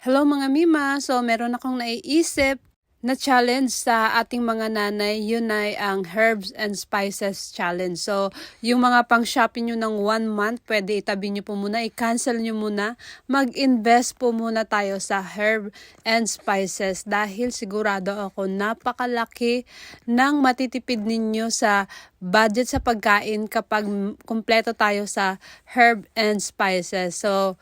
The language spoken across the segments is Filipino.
Hello mga Mima! So meron akong naiisip na challenge sa ating mga nanay, yun ay ang Herbs and Spices Challenge. So, yung mga pang shopping nyo ng one month, pwede itabi nyo po muna, i-cancel nyo muna, mag-invest po muna tayo sa Herb and Spices dahil sigurado ako napakalaki ng matitipid ninyo sa budget sa pagkain kapag kumpleto tayo sa Herb and Spices. So,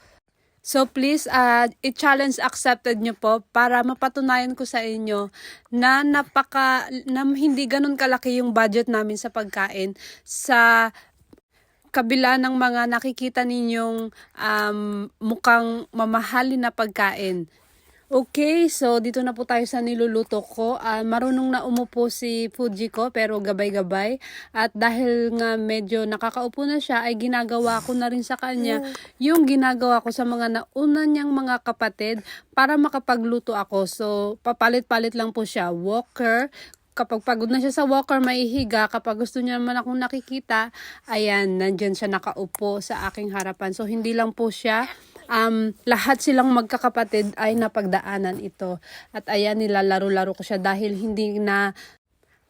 So please, uh, i-challenge accepted nyo po para mapatunayan ko sa inyo na napaka, na hindi ganun kalaki yung budget namin sa pagkain sa kabila ng mga nakikita ninyong um, mukhang mamahalin na pagkain. Okay, so dito na po tayo sa niluluto ko. Ah, marunong na umupo si Fuji ko pero gabay-gabay. At dahil nga medyo nakakaupo na siya ay ginagawa ko na rin sa kanya yung ginagawa ko sa mga nauna niyang mga kapatid para makapagluto ako. So papalit-palit lang po siya. Walker, kapag pagod na siya sa walker, maihiga. Kapag gusto niya naman akong nakikita, ayan, nandyan siya nakaupo sa aking harapan. So, hindi lang po siya, um, lahat silang magkakapatid ay napagdaanan ito. At ayan, nilalaro-laro ko siya dahil hindi na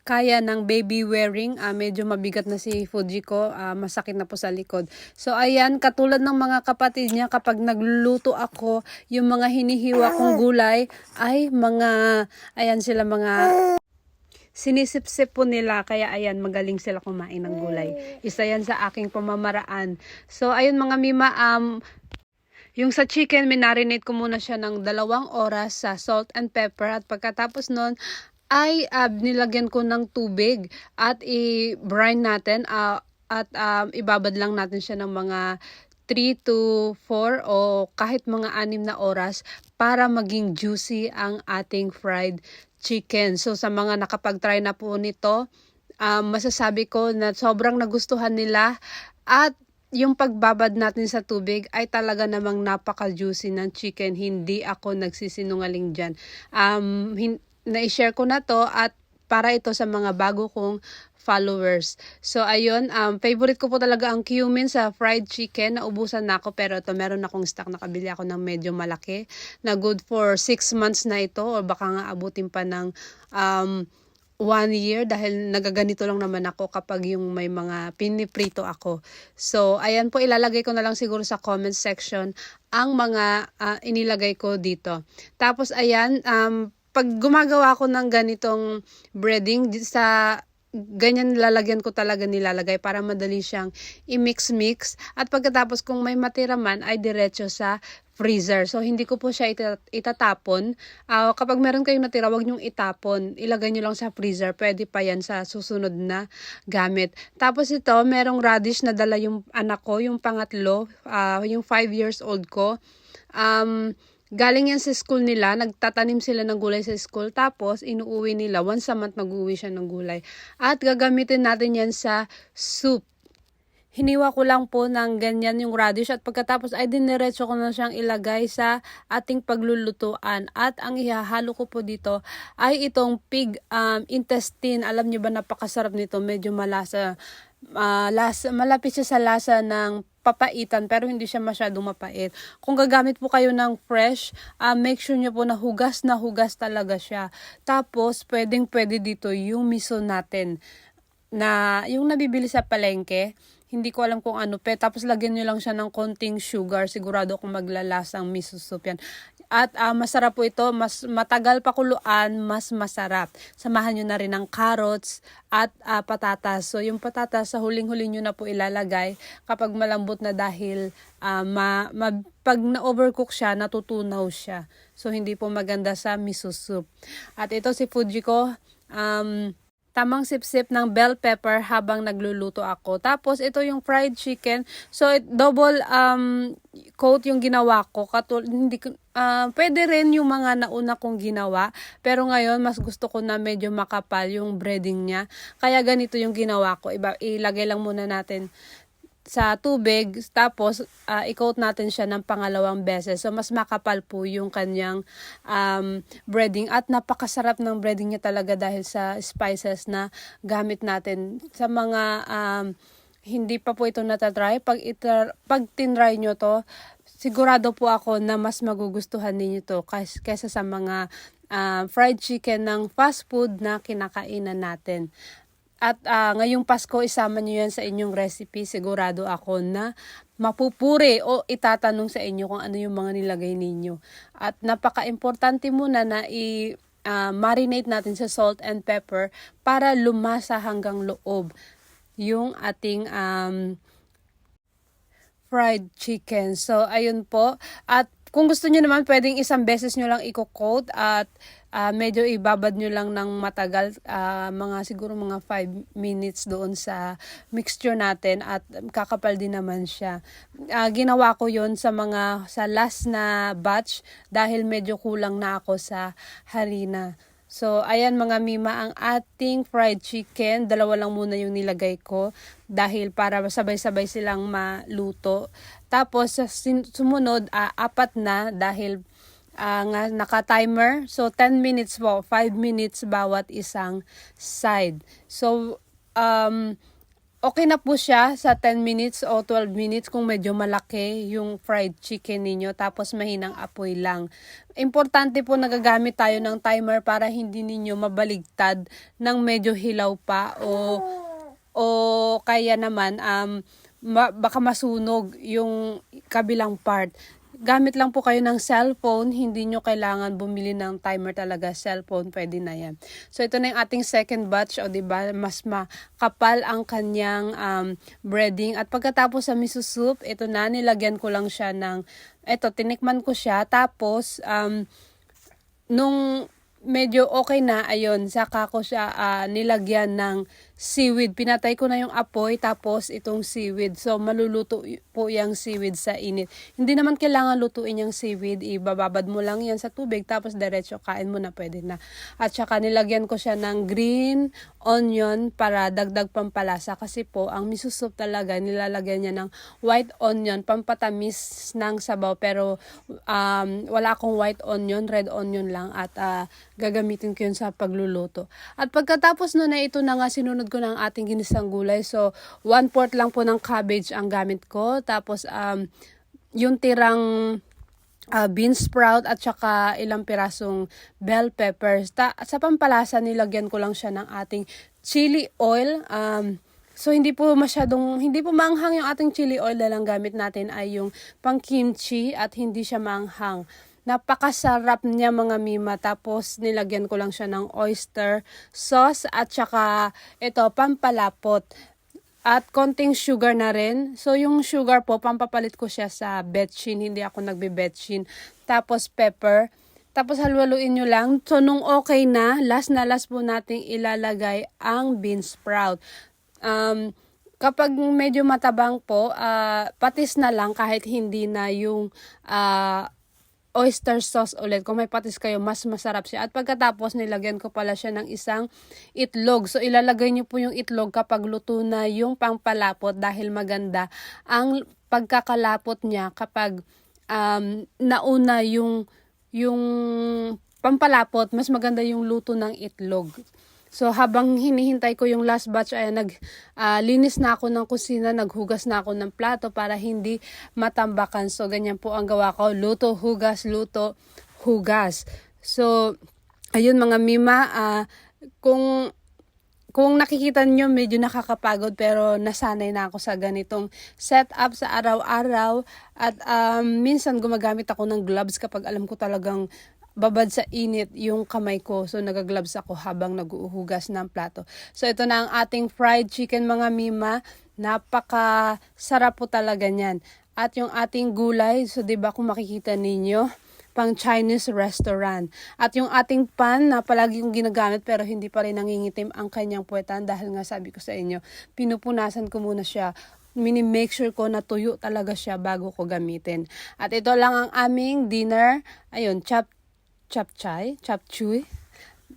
kaya ng baby wearing, ah, medyo mabigat na si Fuji ko, ah, masakit na po sa likod. So ayan, katulad ng mga kapatid niya, kapag nagluluto ako, yung mga hinihiwa kong gulay ay mga, ayan sila mga sinisip-sip po nila kaya ayan magaling sila kumain ng gulay. Isa yan sa aking pamamaraan. So ayun mga mima um yung sa chicken minarinate ko muna siya ng dalawang oras sa salt and pepper at pagkatapos nun ay uh, nilagyan ko ng tubig at i-brine natin uh, at um, ibabad lang natin siya ng mga 3 to 4 o kahit mga 6 na oras para maging juicy ang ating fried chicken. So sa mga nakapag-try na po nito, um, masasabi ko na sobrang nagustuhan nila at yung pagbabad natin sa tubig ay talaga namang napaka-juicy ng chicken. Hindi ako nagsisinungaling dyan. Um, hin- na-share ko na to at para ito sa mga bago kong followers. So ayun, um, favorite ko po talaga ang cumin sa fried chicken. Naubusan na ako pero ito meron akong stock. Nakabili ako ng medyo malaki na good for 6 months na ito or baka nga abutin pa ng um, one year dahil nagaganito lang naman ako kapag yung may mga piniprito ako. So, ayan po, ilalagay ko na lang siguro sa comment section ang mga uh, inilagay ko dito. Tapos, ayan, um, pag gumagawa ako ng ganitong breading sa ganyan lalagyan ko talaga nilalagay para madali siyang i-mix-mix. At pagkatapos kung may matira man ay diretso sa freezer. So, hindi ko po siya itatapon. Uh, kapag meron kayong natira, wag niyong itapon. Ilagay niyo lang sa freezer. Pwede pa yan sa susunod na gamit. Tapos ito, merong radish na dala yung anak ko, yung pangatlo, uh, yung 5 years old ko. Um, Galing yan sa school nila, nagtatanim sila ng gulay sa school, tapos inuuwi nila, once a month mag-uwi siya ng gulay. At gagamitin natin yan sa soup. Hiniwa ko lang po ng ganyan yung radish at pagkatapos ay diniretso ko na siyang ilagay sa ating paglulutuan. At ang ihahalo ko po dito ay itong pig um, intestine. Alam niyo ba napakasarap nito, medyo malasa. Uh, lasa, malapit siya sa lasa ng papaitan pero hindi siya masyadong mapait. Kung gagamit po kayo ng fresh, uh, make sure nyo po na hugas na hugas talaga siya. Tapos, pwedeng pwede dito yung miso natin na yung nabibili sa palengke. Hindi ko alam kung ano pe. Tapos lagyan nyo lang siya ng konting sugar. Sigurado kung maglalasang miso soup yan. At uh, masarap po ito, mas matagal pa kuluan, mas masarap. Samahan nyo na rin ng carrots at uh, patatas. So yung patatas sa huling-huli nyo na po ilalagay kapag malambot na dahil uh, ma, ma, pag na-overcook siya, natutunaw siya. So hindi po maganda sa miso soup. At ito si Fuji ko, um, tamang sip-sip ng bell pepper habang nagluluto ako. Tapos, ito yung fried chicken. So, it, double um, coat yung ginawa ko. Katul hindi, uh, pwede rin yung mga nauna kong ginawa. Pero ngayon, mas gusto ko na medyo makapal yung breading niya. Kaya ganito yung ginawa ko. Iba, ilagay lang muna natin sa tubig, tapos uh, i-coat natin siya ng pangalawang beses. So, mas makapal po yung kanyang um, breading. At napakasarap ng breading niya talaga dahil sa spices na gamit natin. Sa mga um, hindi pa po ito natatry, pag, itra, pag tinry nyo to, sigurado po ako na mas magugustuhan ninyo to kaysa, kaysa sa mga ah, fried chicken ng fast food na kinakainan natin. At ah, ngayong Pasko, isama niyo yan sa inyong recipe. Sigurado ako na mapupuri o itatanong sa inyo kung ano yung mga nilagay ninyo. At napaka-importante muna na i- ah, marinate natin sa salt and pepper para lumasa hanggang loob yung ating um, fried chicken. So, ayun po. At kung gusto nyo naman, pwedeng isang beses nyo lang i-coat at ah, medyo ibabad nyo lang ng matagal, ah, mga siguro mga 5 minutes doon sa mixture natin at kakapal din naman siya. Ah, ginawa ko yon sa mga, sa last na batch dahil medyo kulang na ako sa harina. So, ayan mga mima, ang ating fried chicken, dalawa lang muna yung nilagay ko dahil para sabay-sabay silang maluto. Tapos, sumunod, ah, apat na dahil ah, nga naka-timer. So, 10 minutes po, 5 minutes bawat isang side. So, um, okay na po siya sa 10 minutes o 12 minutes kung medyo malaki yung fried chicken ninyo tapos mahinang apoy lang. Importante po nagagamit tayo ng timer para hindi ninyo mabaligtad ng medyo hilaw pa o o kaya naman um ma- baka masunog yung kabilang part. Gamit lang po kayo ng cellphone, hindi nyo kailangan bumili ng timer talaga, cellphone, pwede na yan. So ito na yung ating second batch, o di ba mas makapal ang kanyang um, breading. At pagkatapos sa miso soup, ito na, nilagyan ko lang siya ng, ito, tinikman ko siya, tapos, um, nung medyo okay na, ayun, saka ko siya ah, nilagyan ng seaweed. Pinatay ko na yung apoy, tapos itong seaweed. So, maluluto po yung seaweed sa init. Hindi naman kailangan lutuin yung seaweed. Ibababad mo lang yan sa tubig, tapos diretso kain mo na, pwede na. At saka nilagyan ko siya ng green onion para dagdag pampalasa. Kasi po, ang miso soup talaga, nilalagyan niya ng white onion, pampatamis ng sabaw. Pero, um, wala akong white onion, red onion lang. At ah, gagamitin ko yun sa pagluluto. At pagkatapos nun na ito na nga sinunod ko ng ating ginisang gulay. So, one fourth lang po ng cabbage ang gamit ko. Tapos, um, yung tirang uh, bean sprout at saka ilang pirasong bell peppers. Ta- sa pampalasa, nilagyan ko lang siya ng ating chili oil. Um, so, hindi po masyadong, hindi po maanghang yung ating chili oil. Dahil ang gamit natin ay yung pang kimchi at hindi siya maanghang. Napakasarap niya mga mima. Tapos nilagyan ko lang siya ng oyster sauce at saka ito pampalapot. At konting sugar na rin. So yung sugar po, pampapalit ko siya sa betchin. Hindi ako nagbe-betchin. Tapos pepper. Tapos halwaluin nyo lang. So nung okay na, last na last po nating ilalagay ang bean sprout. Um, kapag medyo matabang po, ah, patis na lang kahit hindi na yung ah, oyster sauce ulit. Kung may patis kayo, mas masarap siya. At pagkatapos, nilagyan ko pala siya ng isang itlog. So, ilalagay niyo po yung itlog kapag luto na yung pangpalapot dahil maganda ang pagkakalapot niya kapag um, nauna yung yung pampalapot, mas maganda yung luto ng itlog. So habang hinihintay ko yung last batch ay nag ah, linis na ako ng kusina, naghugas na ako ng plato para hindi matambakan. So ganyan po ang gawa ko, luto, hugas, luto, hugas. So ayun mga mima, ah, kung kung nakikita nyo, medyo nakakapagod pero nasanay na ako sa ganitong setup sa araw-araw. At um, minsan gumagamit ako ng gloves kapag alam ko talagang babad sa init yung kamay ko. So, nagagloves ako habang naguuhugas ng plato. So, ito na ang ating fried chicken mga mima. Napaka sarap po talaga niyan. At yung ating gulay, so 'di ba kung makikita ninyo, pang Chinese restaurant. At yung ating pan na palagi kong ginagamit pero hindi pa rin nangingitim ang kanyang puwetan dahil nga sabi ko sa inyo, pinupunasan ko muna siya mini make sure ko na tuyo talaga siya bago ko gamitin. At ito lang ang aming dinner. Ayun, chap chap chai, chap chuy.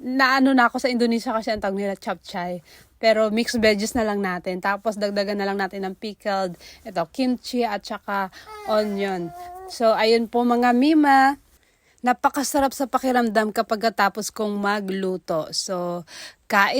Naano na ako sa Indonesia kasi ang tawag nila chap chai. Pero mixed veggies na lang natin. Tapos dagdagan na lang natin ng pickled, ito, kimchi at saka onion. So, ayun po mga mima. Napakasarap sa pakiramdam kapag tapos kong magluto. So, kain